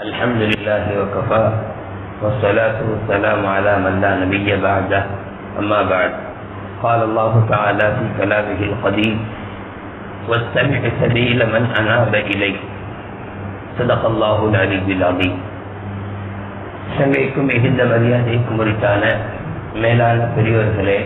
الحمد لله وكفى والصلاة والسلام على من لا نبي بعده أما بعد قال الله تعالى في كلامه القديم واستمع سبيل من أناب إليه صدق الله العلي العظيم சங்கைக்கும் மிகுந்த மரியாதைக்கும் உரித்தான மேலான பெரியவர்களே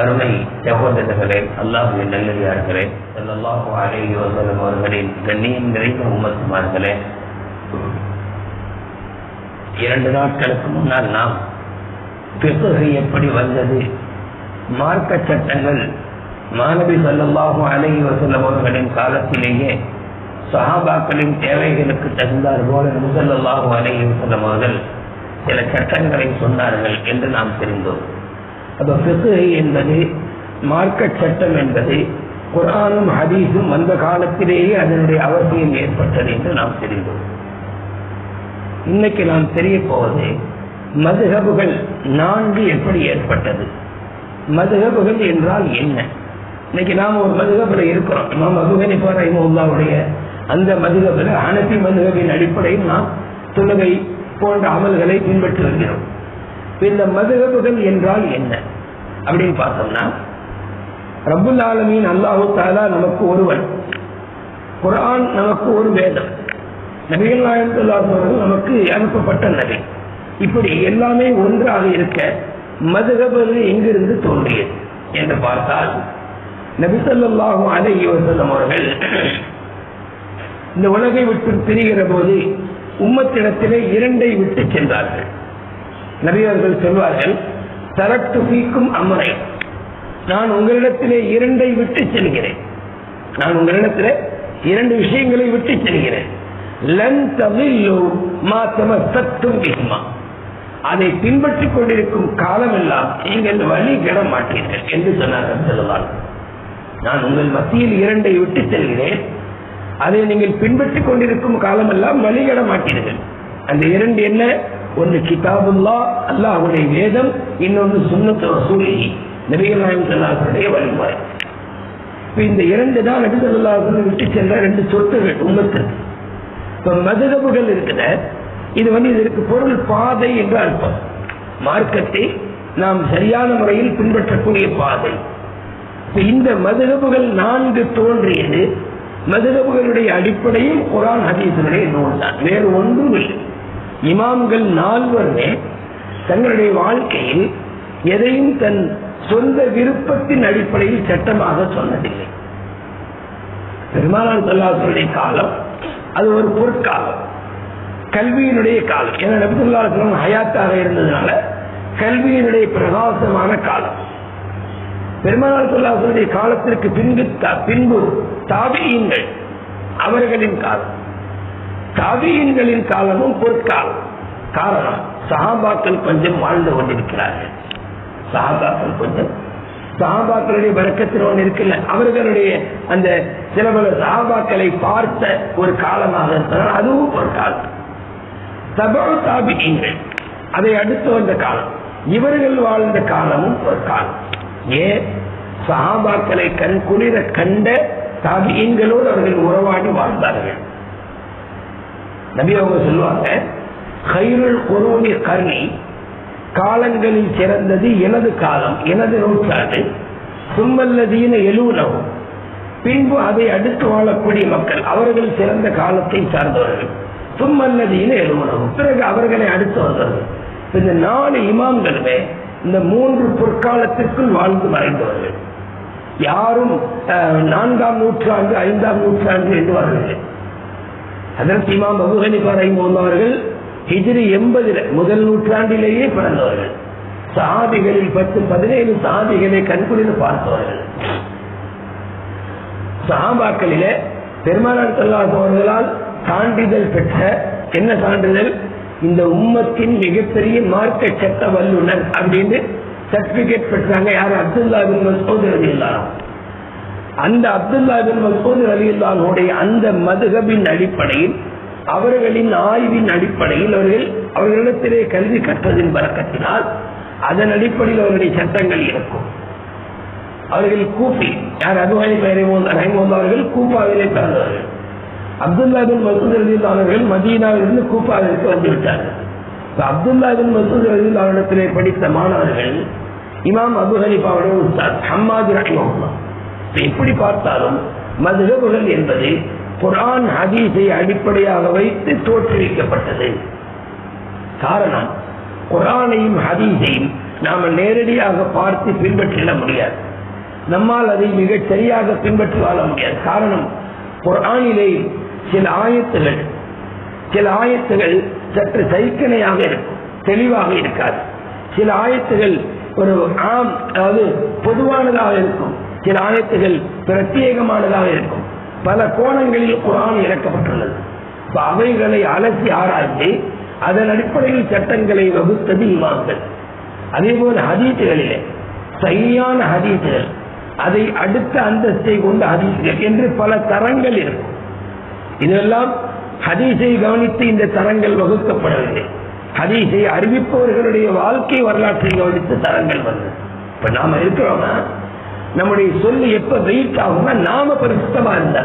அருமை சகோதரர்களே அல்லாஹுவின் நல்லடியார்களே அல்லாஹு அலைஹி வஸல்லம் அவர்களின் கண்ணியம் நிறைந்த உம்மத்துமார்களே இரண்டு நாட்களுக்கு முன்னால் நாம் பிறகு எப்படி வந்தது? மார்க்க சட்டங்கள் மாணவி சல்லாஹூ அலைஹி வசல்லம் அவர்களின் காலத்திலேயே சஹாபாக்களின் தேவைகளுக்கு தகுந்தார் போல நபிசல்லாஹூ அலைஹி வசல்லம் அவர்கள் சில சட்டங்களை சொன்னார்கள் என்று நாம் தெரிந்தோம். அப்ப பிறகு என்பது மார்க்க சட்டம் என்பது குரானும் ஹதீஸும் வந்த காலத்திலேயே அதனுடைய அவசியம் ஏற்பட்டது என்று நாம் தெரிந்தோம். இன்னைக்கு நாம் தெரிய போவது மதுகபுகள் நான்கு எப்படி ஏற்பட்டது? மதுகபுகள் என்றால் என்ன? இன்னைக்கு நாம் ஒரு மதுகபுல இருக்கிறோம். இமாம் அபுகனிபா ரஹிமுல்லாவுடைய அந்த மதுகபுல அனபி மதுகபின் அடிப்படையில் நாம் தொழுகை போன்ற அமல்களை பின்பற்றி வருகிறோம். இந்த மதுகபுகள் என்றால் என்ன? அப்படின்னு பார்த்தோம்னா ரபுல் ஆலமின் அல்லாஹு தாலா நமக்கு ஒருவன் குரான் நமக்கு ஒரு வேதம். நபிகள் நாயகம் நமக்கு அனுப்பப்பட்ட நபி. இப்படி எல்லாமே ஒன்றாக இருக்க மதுகபது எங்கிருந்து தோன்றியது என்று பார்த்தால் நபிசல்லாஹும் அலை வசல்லம் அவர்கள் இந்த உலகை விட்டு பிரிகிற போது உம்மத்திடத்திலே இரண்டை விட்டு சென்றார்கள். நபியர்கள் சொல்வார்கள் தரட்டு பீக்கும் அமரை நான் உங்களிடத்திலே இரண்டை விட்டு செல்கிறேன். நான் உங்களிடத்திலே இரண்டு விஷயங்களை விட்டு செல்கிறேன். அதை பின்பற்றிக் கொண்டிருக்கும் காலமெல்லாம் நீங்கள் வழி கெட மாட்டீர்கள் என்று சொன்னார்கள் செல்வார் நான் உங்கள் மத்தியில் இரண்டை விட்டு செல்கிறேன். அதை நீங்கள் பின்பற்றிக் கொண்டிருக்கும் காலமெல்லாம் வழிகட மாட்டீர்கள். அந்த இரண்டு என்ன? ஒன்று கிதாபுல்லா அல்லாஹுடைய வேதம் இன்னொன்று சுண்ணத்து வசூலி நபிகள் நாயம் சொல்லாருடைய வழிமுறை இந்த இரண்டு தான் நபி சொல்லாஹ் விட்டு சென்ற ரெண்டு சொத்துகள் உண்மத்திற்கு இப்ப மதுகபுகள் இருக்கிற இது வந்து இதற்கு பொருள் பாதை என்று அர்த்தம். மார்க்கத்தை நாம் சரியான முறையில் பின்பற்றக்கூடிய பாதை. இந்த மதுகபுகள் நான்கு தோன்றியது. மதுகபுகளுடைய அடிப்படையும் குரான் ஹதீசனுடைய நூல் தான். வேறு ஒன்றும் இல்லை. இமாம்கள் நால்வருமே தங்களுடைய வாழ்க்கையில் எதையும் தன் சொந்த விருப்பத்தின் அடிப்படையில் சட்டமாக சொன்னதில்லை. பெருமானார் சொல்லாசருடைய காலம் அது ஒரு பொற்காலம். கல்வியினுடைய காலம். ஏன்னா நபிசுல்லா ஹயாத்தாக இருந்ததுனால கல்வியினுடைய பிரகாசமான காலம். பெருமாள் சொல்லாசனுடைய காலத்திற்கு பின்பு பின்பு தாபியங்கள் அவர்களின் காலம். தாபியன்களின் காலமும் பொற்காலம். காரணம் சஹாபாக்கள் கொஞ்சம் வாழ்ந்து கொண்டிருக்கிறார்கள். சஹாபாக்கள் கொஞ்சம் சாபாக்களுடைய வழக்கத்தில் ஒன்று இருக்குல்ல அவர்களுடைய அந்த சில பல சாபாக்களை பார்த்த ஒரு காலமாக இருந்ததால் அதுவும் ஒரு காலம். சபா தாபிகள் அதை அடுத்து வந்த காலம். இவர்கள் வாழ்ந்த காலமும் ஒரு காலம். ஏன்? சஹாபாக்களை கண் குளிர கண்ட தாபியங்களோடு அவர்கள் உறவாடி வாழ்ந்தார்கள். நபி அவங்க சொல்லுவாங்க கைருள் குருணி கருணி காலங்களில் சிறந்தது எனது காலம் எனது நூற்றாண்டு. சும்மல்லதீன எழுவுனவும் பின்பு அதை அடுத்து வாழக்கூடிய மக்கள் அவர்கள் சிறந்த காலத்தை சார்ந்தவர்கள். சும்மல்லதீன எழுவுனவும் பிறகு அவர்களை அடுத்து வந்தவர்கள். இந்த நாலு இமாம்களுமே இந்த மூன்று பொற்காலத்திற்குள் வாழ்ந்து மறைந்தவர்கள். யாரும் நான்காம் நூற்றாண்டு ஐந்தாம் நூற்றாண்டு என்று வரவில்லை. அதற்கு இமாம் அபுஹனிபா ரஹிமோல்லவர்கள் ஹிஜ்ரி எண்பதுல முதல் நூற்றாண்டிலேயே பிறந்தவர்கள். சாதிகளில் பத்து பதினேழு சாதிகளை கண்குளிர் பார்த்தவர்கள். சஹாபாக்களிலே பெருமானார் சொல்லாத அவர்களால் சான்றிதழ் பெற்ற என்ன சான்றிதழ்? இந்த உம்மத்தின் மிகப்பெரிய மார்க்க சட்ட வல்லுநர் அப்படின்னு சர்டிபிகேட் பெற்றாங்க. யார்? அப்துல்லா பின் மசூத் அலி அந்த அப்துல்லா பின் மசூத் அலி அந்த மதுகபின் அடிப்படையில் அவர்களின் ஆய்வின் அடிப்படையில் அவர்கள் அவர்களிடத்திலே கல்வி கற்றதின் பறக்கத்தினால் அதன் அடிப்படையில் அவர்களுடைய சட்டங்கள் இருக்கும். அவர்கள் கூப்பி யார் அதுவாய் ரஹிமோத் அவர்கள் கூப்பாவிலே பிறந்தவர்கள். அப்துல்லா பின் மசூத் ரலியல்லாஹு மதீனாவிலிருந்து கூப்பாவிற்கு வந்து விட்டார்கள். இப்ப அப்துல்லா பின் மசூத் படித்த மாணவர்கள் இமாம் அபு ஹனிஃபாவுடைய உஸ்தாத் ஹம்மாது ரஹிமஹுல்லாஹ் எப்படி பார்த்தாலும் மதுகபுகள் என்பது குரான் ஹதீஸை அடிப்படையாக வைத்து தோற்றுவிக்கப்பட்டது. காரணம் குரானையும் ஹதீஸையும் நாம நேரடியாக பார்த்து பின்பற்றிட முடியாது. நம்மால் அதை மிகச் சரியாக பின்பற்றி வாழ முடியாது. காரணம் குரானிலே சில ஆயத்துகள் சில ஆயத்துகள் சற்று சைக்கனையாக இருக்கும் தெளிவாக இருக்காது. சில ஆயத்துகள் ஒரு ஆம் அதாவது பொதுவானதாக இருக்கும். சில ஆயத்துகள் பிரத்யேகமானதாக இருக்கும். பல கோணங்களில் குரான் இறக்கப்பட்டுள்ளது அவைகளை அலசி ஆராய்ந்து அதன் அடிப்படையில் சட்டங்களை வகுத்தது இமாம்கள். அதே போல ஹதீத்துகளிலே சரியான ஹதீத்துகள் அதை அடுத்த அந்தஸ்தை கொண்ட ஹதீசுகள் என்று பல தரங்கள் இருக்கும். இதெல்லாம் ஹதீஸை கவனித்து இந்த தரங்கள் வகுக்கப்படவில்லை. ஹதீஸை அறிவிப்பவர்களுடைய வாழ்க்கை வரலாற்றை கவனித்து தரங்கள் வந்தது. இப்ப நாம இருக்கிறோம்னா நம்முடைய சொல்லு எப்ப வெயிட் ஆகும்னா நாம பரிசுத்தமா இருந்தா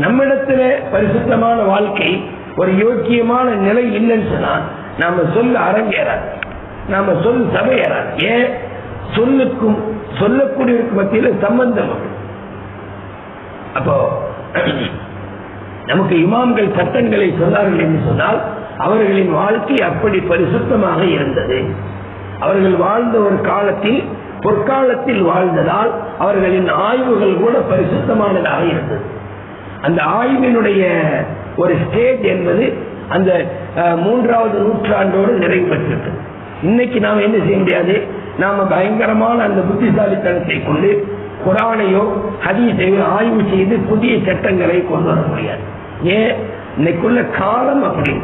நம்மிடத்துல பரிசுத்தமான வாழ்க்கை ஒரு யோக்கியமான நிலை இல்லைன்னு சொன்னா நாம சொல்ல அரங்கேறாது. நாம சொல் சபையேறாது. ஏன்? சொல்லுக்கும் சொல்லக்கூடியவருக்கு மத்தியில சம்பந்தம் அப்போ நமக்கு இமாம்கள் சட்டங்களை சொன்னார்கள் என்று சொன்னால் அவர்களின் வாழ்க்கை அப்படி பரிசுத்தமாக இருந்தது. அவர்கள் வாழ்ந்த ஒரு காலத்தில் பொற்காலத்தில் வாழ்ந்ததால் அவர்களின் ஆய்வுகள் கூட பரிசுத்தமானதாக இருந்தது. அந்த ஆய்வினுடைய ஒரு ஸ்டேஜ் என்பது அந்த மூன்றாவது நூற்றாண்டோடு நிறைவு பெற்றது இன்னைக்கு நாம் என்ன செய்ய முடியாது? நாம பயங்கரமான அந்த புத்திசாலித்தனத்தை கொண்டு குரானையோ ஹதீஸையோ ஆய்வு செய்து புதிய சட்டங்களை கொண்டு வர முடியாது. ஏன்? இன்னைக்குள்ள காலம் அப்படி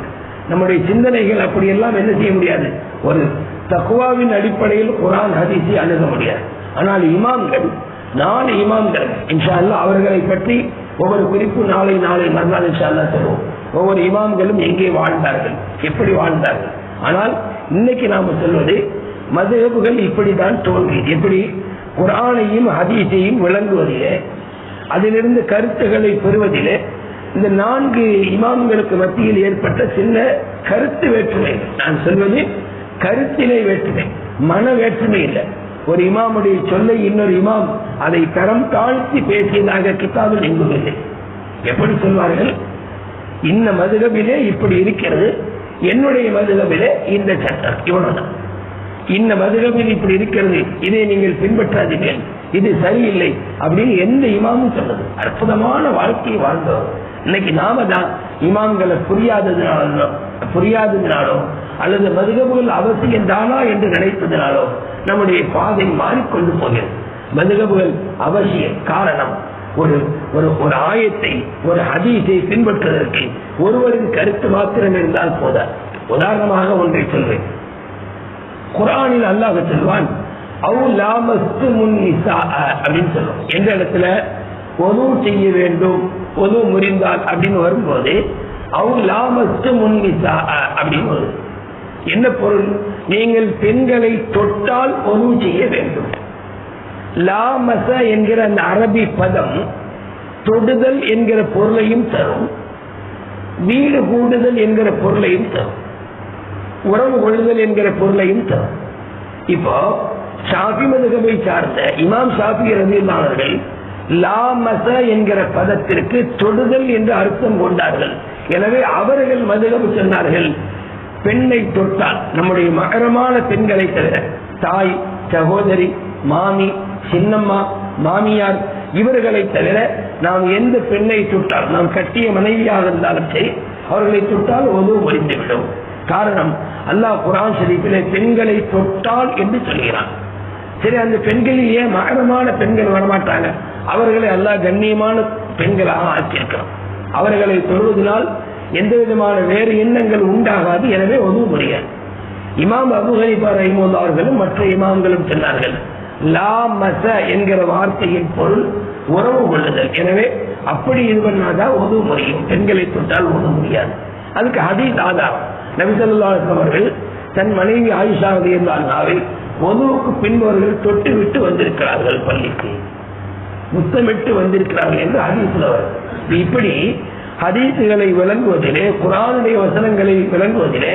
நம்முடைய சிந்தனைகள் அப்படியெல்லாம் என்ன செய்ய முடியாது? ஒரு தக்குவாவின் அடிப்படையில் குரான் ஹதீஸை அணுக முடியாது. ஆனால் இமாம்கள் நாலு இமாம்கள் இன்ஷா அல்லாஹ் அவர்களை பற்றி ஒவ்வொரு குறிப்பு நாளை நாளை மறுநாள் இன்ஷா அல்லாஹ் சொல்லுவோம் ஒவ்வொரு இமாம்களும் எங்கே வாழ்ந்தார்கள் எப்படி வாழ்ந்தார்கள். ஆனால் இன்னைக்கு நாம சொல்வது மதுகள் இப்படிதான் தோன்றியது. எப்படி? குரானையும் ஹதீஸையும் விளங்குவதிலே அதிலிருந்து கருத்துக்களை பெறுவதிலே இந்த நான்கு இமாம்களுக்கு மத்தியில் ஏற்பட்ட சின்ன கருத்து வேற்றுமை. நான் சொல்வது கருத்திலே வேற்றுமை மன வேற்றுமை இல்லை. ஒரு இமாமுடைய சொல்லை இன்னொரு இமாம் அதை தரம் தாழ்த்தி பேசியதாக கிதாபில் எங்கும் இல்லை. எப்படி சொல்வார்கள்? இந்த மதுகபிலே இப்படி இருக்கிறது என்னுடைய மதுகபிலே இந்த சட்டம் இவ்வளவுதான். இந்த மதுகபில் இப்படி இருக்கிறது இதை நீங்கள் பின்பற்றாதீர்கள் இது சரியில்லை அப்படின்னு எந்த இமாமும் சொல்றது அற்புதமான வாழ்க்கையை வாழ்ந்தவர். இன்னைக்கு நாம தான் இமாம்களை புரியாததுனாலும் புரியாததுனாலும் அல்லது மதுகபுகள் அவசியம் தானா என்று நினைத்ததினாலோ நம்முடைய பாதை மாறிக்கொண்டு போகிறது. மதுகபுகள் அவசியம் காரணம் ஒரு ஒரு ஒரு ஆயத்தை ஒரு ஹதீஸை பின்பற்றுவதற்கு ஒருவரின் கருத்து மாத்திரம் இருந்தால் போத உதாரணமாக ஒன்றை சொல்வேன். குரானில் அல்லாஹ் சொல்வான் அவு முன் அப்படின்னு சொல்லுவோம். எந்த இடத்துல? ஒது செய்ய வேண்டும் ஒது முறிந்தால் அப்படின்னு வரும்போது அவு லாமஸ்து முன் அப்படின்னு வருது. என்ன பொருள்? நீங்கள் பெண்களை தொட்டால் ஒன்று செய்ய வேண்டும். லாமச என்கிற அந்த அரபி பதம் தொடுதல் என்கிற பொருளையும் தரும். வீடு கூடுதல் என்கிற பொருளையும் தரும். உறவு கொள்ளுதல் என்கிற பொருளையும் தரும். இப்போ ஷாஃபி மதுகவை சார்ந்த இமாம் ஷாஃபி ரவியல்லானவர்கள் லாமச என்கிற பதத்திற்கு தொடுதல் என்று அர்த்தம் கொண்டார்கள். எனவே அவர்கள் மதுகம் சொன்னார்கள் பெண்ணை தொட்டால் நம்முடைய மகரமான பெண்களை தவிர தாய் சகோதரி மாமி சின்னம்மா மாமியார் இவர்களை தவிர நாம் எந்த பெண்ணை தொட்டால் நாம் கட்டிய மனைவியாக இருந்தாலும் சரி அவர்களை தொட்டால் ஒது முடிந்துவிடும் காரணம் அல்லாஹ் குரான் ஷரீஃபிலே பெண்களை தொட்டால் என்று சொல்கிறான். சரி அந்த பெண்களில் ஏன் மகரமான பெண்கள் வரமாட்டாங்க. அவர்களை அல்லாஹ் கண்ணியமான பெண்களாக ஆக்கியிருக்கிறோம் அவர்களை தொழுவதனால் எந்த விதமான வேறு எண்ணங்கள் உண்டாகாது. எனவே ஒதுவ முடியாது இமாம் அபு ஹனிபா ரஹிமுல்லா அவர்களும் மற்ற இமாம்களும் சொன்னார்கள். லா மச என்கிற வார்த்தையின் பொருள் உறவு கொள்ளுதல். எனவே அப்படி இது பண்ணாதான் உதவ முடியும் பெண்களை தொட்டால் உதவ முடியாது. அதுக்கு ஹதீஸ் ஆதாரம். நபிசல்லா அவர்கள் தன் மனைவி ஆயுஷா இருந்தால் ஒதுவுக்கு பின்பவர்கள் தொட்டு விட்டு வந்திருக்கிறார்கள் பள்ளிக்கு. முத்தமிட்டு வந்திருக்கிறார்கள் என்று ஹதீஸ்ல இப்படி ஹதீசுகளை விளங்குவதிலே குரானுடைய வசனங்களை விளங்குவதிலே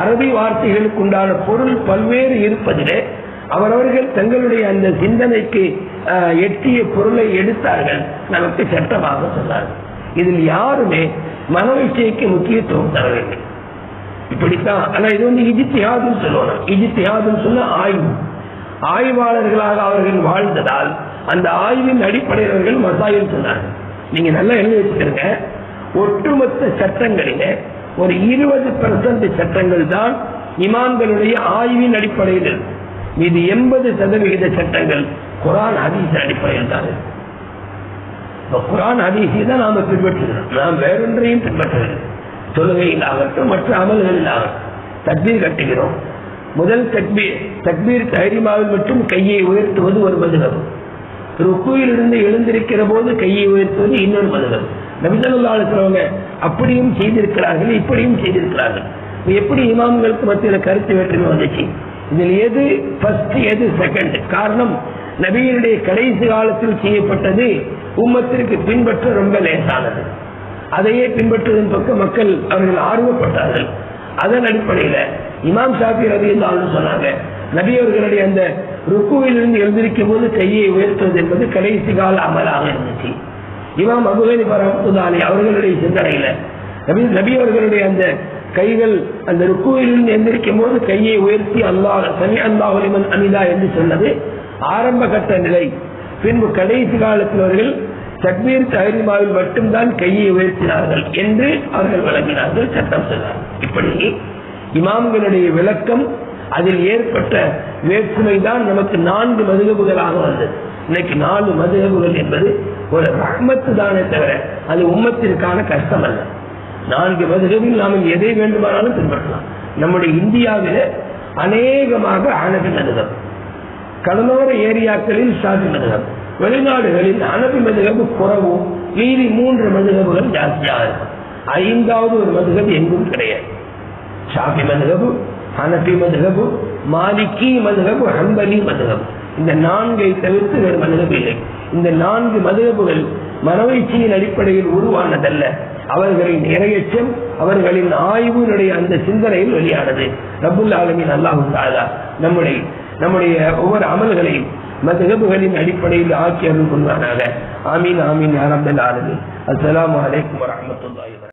அரபி வார்த்தைகளுக்கு உண்டான பொருள் பல்வேறு இருப்பதிலே அவரவர்கள் தங்களுடைய அந்த சிந்தனைக்கு எட்டிய பொருளை எடுத்தார்கள். நமக்கு சட்டமாக சொன்னார்கள். இதில் யாருமே மனவீழ்ச்சிக்கு முக்கியத்துவம் தரவில்லை. இப்படித்தான். ஆனா இது வந்து இஜித்தியாதுன்னு சொல்லணும். இஜித்தியாதுன்னு சொன்ன ஆய்வு. ஆய்வாளர்களாக அவர்கள் வாழ்ந்ததால் அந்த ஆய்வின் அடிப்படையில் அவர்கள் மசாயில் சொன்னார்கள். நீங்க நல்லா எழுதி வச்சுக்கிறீங்க ஒட்டுமொத்த சட்டங்களிலே ஒரு இருபது பர்சன்ட் சட்டங்கள் தான் இமாம்களுடைய ஆய்வின் அடிப்படையில். மீது எண்பது சதவிகித சட்டங்கள் குரான் ஹதீஸ் அடிப்படையில் தான் குரான் ஹதீஸை தான் நாம பின்பற்றுகிறோம். நாம் வேறொன்றையும் பின்பற்றுகிறோம் தொழுகையில் ஆகட்டும் மற்ற அமல்களில் ஆகட்டும் தக்பீர் கட்டுகிறோம். முதல் தக்பீர் தக்பீர் தைரியமாவில் மட்டும் கையை உயர்த்துவது ஒரு மதுகம் ருக்குவில் இருந்து எழுந்திருக்கிற போது கையை உயர்த்துவது இன்னொரு மதுகம் நபிசல்லாளுக்கிறவங்க அப்படியும் செய்திருக்கிறார்கள் இப்படியும் செய்திருக்கிறார்கள். எப்படி இமாம்களுக்கு மத்தியில் கருத்து வேற்றுமை வந்துச்சு? இதில் எது ஃபர்ஸ்ட் எது செகண்ட் காரணம் நபியினுடைய கடைசி காலத்தில் செய்யப்பட்டது உம்மத்திற்கு பின்பற்ற ரொம்ப லேசானது. அதையே பின்பற்றுவதன் பக்கம் மக்கள் அவர்கள் ஆர்வப்பட்டார்கள். அதன் அடிப்படையில இமாம் ஷாஃபி ரவி சொன்னாங்க நபி அவர்களுடைய அந்த ருக்குவிலிருந்து எழுந்திருக்கும் போது கையை உயர்த்துவது என்பது கடைசி கால அமலாக இருந்துச்சு. இமாம் அபுதனி பரமத்துதானி அவர்களுடைய சிந்தனையில. நபி நபி அவர்களுடைய அந்த கைகள் அந்த ருக்குவிலிருந்து எந்திரிக்கும் போது கையை உயர்த்தி அல்லாஹ் சனி அல்லாஹலிமன் அமிதா என்று சொன்னது ஆரம்ப கட்ட நிலை. பின்பு கடைசி காலத்தில் அவர்கள் தக்பீர் தஹரிமாவில் மட்டும்தான் கையை உயர்த்தினார்கள் என்று அவர்கள் வழங்கினார்கள் சட்டம் சொன்னார்கள் இப்படி இமாம்களுடைய விளக்கம் அதில் ஏற்பட்ட வேற்றுமை தான் நமக்கு நான்கு மதுகபுகளாக வந்தது. இன்னைக்கு நாலு மதுகபுகள் என்பது ஒரு ரஹ்மத்து தானே தவிர அது உம்மத்திற்கான கஷ்டம் அல்ல நான்கு மதுகபில் நாம் எதை வேண்டுமானாலும் பின்பற்றலாம். நம்முடைய இந்தியாவில அநேகமாக அனபி மதுகம் கடலோர ஏரியாக்களில் ஷாபி மதுகம் வெளிநாடுகளில் அனபி மதுகபு குறவும் மீதி மூன்று மதுகபுகள் ஜாஸ்தியாக இருக்கும். ஐந்தாவது ஒரு மதுகப் எங்கும் கிடையாது. ஷாபி மதுகபு ஹனபி மதுகபு மாலிக்கி மதுகபு ஹம்பலி மதுகபு. இந்த நான்கை தவிர்த்து வேறு மதுகபு இல்லை. இந்த நான்கு மதுகபுகள் மனவைச்சியின் அடிப்படையில் உருவானதல்ல. அவர்களின் இரையச்சம் அவர்களின் ஆய்வினுடைய அந்த சிந்தனையில் வெளியானது. ரபுல் ஆலமின் அல்லாஹு நம்முடைய நம்முடைய ஒவ்வொரு அமல்களையும் மதுகபுகளின் அடிப்படையில் ஆக்கி அருள் கொள்வானாக ஆமீன் ஆமீன் யாரம்பல் ஆலமின். அஸ்லாம் வலைக்கம் வரஹ்மத்துல்லாஹி